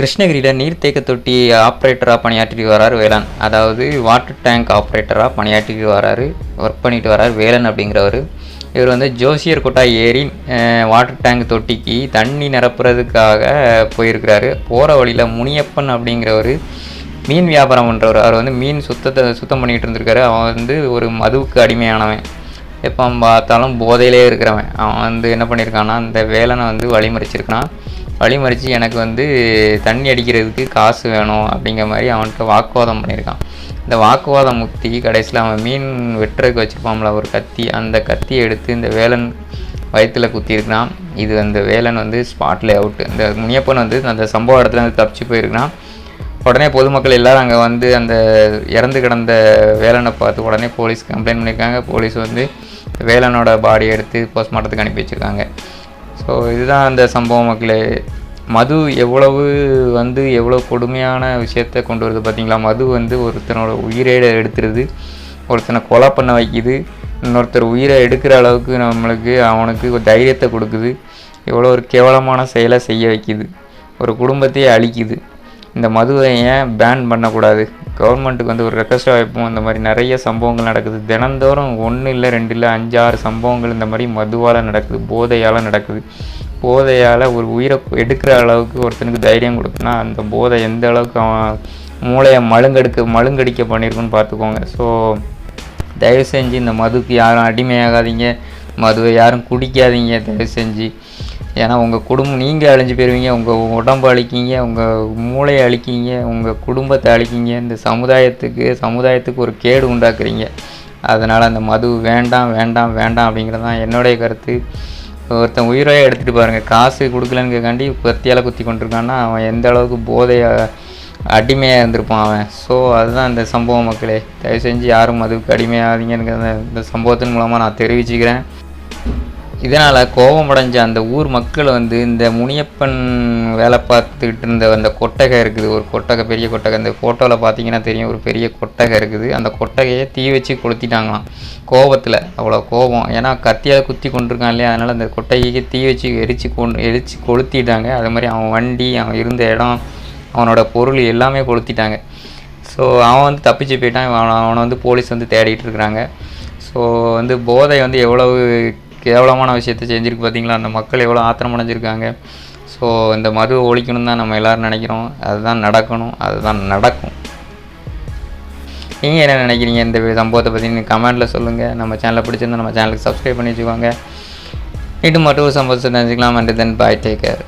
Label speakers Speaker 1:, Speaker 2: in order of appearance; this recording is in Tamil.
Speaker 1: கிருஷ்ணகிரியில் நீர்த்தேக்க தொட்டி ஆப்ரேட்டராக பணியாற்றிட்டு வராரு வேளாண். அதாவது வாட்டர் டேங்க் ஆப்ரேட்டராக பணியாற்றிட்டு வராரு ஒர்க் பண்ணிட்டு வராரு வேலன் அப்படிங்கிறவர். இவர் வந்து ஜோசியர் கொட்டா ஏரி வாட்டர் டேங்க் தொட்டிக்கு தண்ணி நிரப்புறதுக்காக போயிருக்கிறாரு. போகிற வழியில் முனியப்பன் அப்படிங்கிறவர் மீன் வியாபாரம் பண்ணுறவர் அவர் வந்து மீன் சுத்தத்தை சுத்தம் பண்ணிகிட்டு இருந்திருக்காரு. அவன் வந்து ஒரு மதுவுக்கு அடிமையானவன். எப்போ பார்த்தாலும் போதையிலே இருக்கிறவன். அவன் வந்து என்ன பண்ணியிருக்கான்னா அந்த வேலனை வந்து வழிமறிச்சிருக்கான் வழிமறித்து எனக்கு வந்து தண்ணி அடிக்கிறதுக்கு காசு வேணும் அப்படிங்கிற மாதிரி அவன்கிட்ட வாக்குவாதம் பண்ணியிருக்கான். இந்த வாக்குவாதம் முக்தி கடைசியில் அவன் மீன் வெட்டுறதுக்கு வச்சுருப்பான்ல ஒரு கத்தி. அந்த கத்தியை எடுத்து இந்த வேலன் வயிற்றில் குத்தியிருக்கான் இது அந்த வேலன் வந்து ஸ்பாட்லே அவுட்டு இந்த முனியப்பன் வந்து அந்த சம்பவ இடத்துல வந்து தப்பிச்சு போயிருக்கான் உடனே பொதுமக்கள் எல்லோரும் அங்கே வந்து அந்த இறந்து கிடந்த வேலனை பார்த்து உடனே போலீஸ் கம்ப்ளைண்ட் பண்ணியிருக்காங்க. போலீஸ் வந்து வேலனோட பாடி எடுத்து போஸ்ட்மார்ட்டத்துக்கு அனுப்பி வச்சுருக்காங்க. ஸோ இதுதான் அந்த சம்பவம் மக்களே. மது எவ்வளவு வந்து எவ்வளோ கொடுமையான விஷயத்த கொண்டு வருது பார்த்தீங்களா? மது வந்து ஒருத்தனோட உயிரை எடுத்துருது. ஒருத்தனை கொலை பண்ண வைக்குது. இன்னொருத்தர் உயிரை எடுக்கிற அளவுக்கு நம்மளுக்கு அவனுக்கு ஒரு தைரியத்தை கொடுக்குது. எவ்வளோ ஒரு கேவலமான செயலை செய்ய வைக்குது. ஒரு குடும்பத்தையே அழிக்குது. இந்த மதுவை ஏன் பேன் பண்ணக்கூடாது? கவர்மெண்ட்டுக்கு வந்து ஒரு ரெக்வஸ்ட்டாக வைப்போம். இந்த மாதிரி நிறைய சம்பவங்கள் நடக்குது. தினந்தோறும் ஒன்று இல்லை ரெண்டு இல்லை அஞ்சு ஆறு சம்பவங்கள் இந்த மாதிரி மதுவால் நடக்குது. போதையால் நடக்குது. போதையால் ஒரு உயிரை எடுக்கிற அளவுக்கு ஒருத்தனுக்கு தைரியம் கொடுக்குன்னா அந்த போதை எந்த அளவுக்கு அவன் மூளையை மழுங்கெடுக்க மழுங்கடிக்க பண்ணியிருக்குன்னு பார்த்துக்கோங்க. ஸோ தயவு செஞ்சு இந்த மதுக்கு யாரும் அடிமையாகாதீங்க. மதுவை யாரும் குடிக்காதீங்க. தயவு செஞ்சு. ஏன்னா உங்கள் குடும்பம் நீங்கள் அழிஞ்சு போயிருவீங்க உங்கள் உடம்பு அழிக்கிங்க உங்கள் மூளையை அழிக்கிங்க உங்கள் குடும்பத்தை அழிக்கிங்க இந்த சமுதாயத்துக்கு சமுதாயத்துக்கு ஒரு கேடு உண்டாக்குறீங்க. அதனால் அந்த மது வேண்டாம் வேண்டாம் வேண்டாம் அப்படிங்கிறது தான் என்னுடைய கருத்து. ஒருத்தன் உயிரையே எடுத்துகிட்டு பாருங்கள் காசு கொடுக்கலனுக்காண்டி பத்தியால் குத்தி கொண்டிருக்கான்னா அவன் எந்த அளவுக்கு போதைய அடிமையாக இருந்திருப்பான் அவன். ஸோ அதுதான் இந்த சம்பவம் மக்களே. தயவு செஞ்சு யாரும் அதுக்கு அடிமையாதீங்கிறத இந்த சம்பவத்தின் மூலமாக நான் தெரிவிச்சுக்கிறேன். இதனால் கோபமடைஞ்ச அந்த ஊர் மக்கள் வந்து இந்த முனியப்பன் வேலை பார்த்துக்கிட்டு இருந்த அந்த கொட்டகை இருக்குது. ஒரு கொட்டகை பெரிய கொட்டகை. அந்த ஃபோட்டோவில் பார்த்தீங்கன்னா தெரியும் ஒரு பெரிய கொட்டகை இருக்குது. அந்த கொட்டகையை தீ வச்சு கொளுத்திட்டாங்களாம். கோபத்தில். அவ்வளோ கோபம். ஏன்னா கத்தியால் குத்தி கொண்டிருக்கான் இல்லையா? அதனால் அந்த கொட்டகைக்கு தீ வச்சு எரிச்சு கொண்டு எரிச்சு கொளுத்திட்டாங்க. அது மாதிரி அவன் வண்டி அவன் இருந்த இடம் அவனோட பொருள் எல்லாமே கொளுத்திட்டாங்க. ஸோ அவன் வந்து தப்பிச்சு போயிட்டான். அவன் அவனை வந்து போலீஸ் வந்து தேடிட்டு இருக்கிறாங்க. ஸோ வந்து போதை வந்து எவ்வளவு கேவலமான விஷயத்தை செஞ்சுருக்கு பார்த்தீங்களா அந்த மக்கள் எவ்வளோ ஆத்திரம் அடைஞ்சிருக்காங்க. ஸோ இந்த மது ஒழிக்கணும் தான் நம்ம எல்லோரும் நினைக்கிறோம். அதுதான் நடக்கணும். அதுதான் நடக்கும். நீங்கள் என்ன நினைக்கிறீங்க இந்த சம்பவத்தை பற்றி நீங்கள் கமெண்ட்டில் சொல்லுங்கள் நம்ம சேனலை பிடிச்சிருந்தா நம்ம சேனலுக்கு சப்ஸ்கிரைப் பண்ணி வச்சுக்கோங்க. இது மற்றொரு சம்பவத்தை தெரிஞ்சுக்கலாம் and then bye take care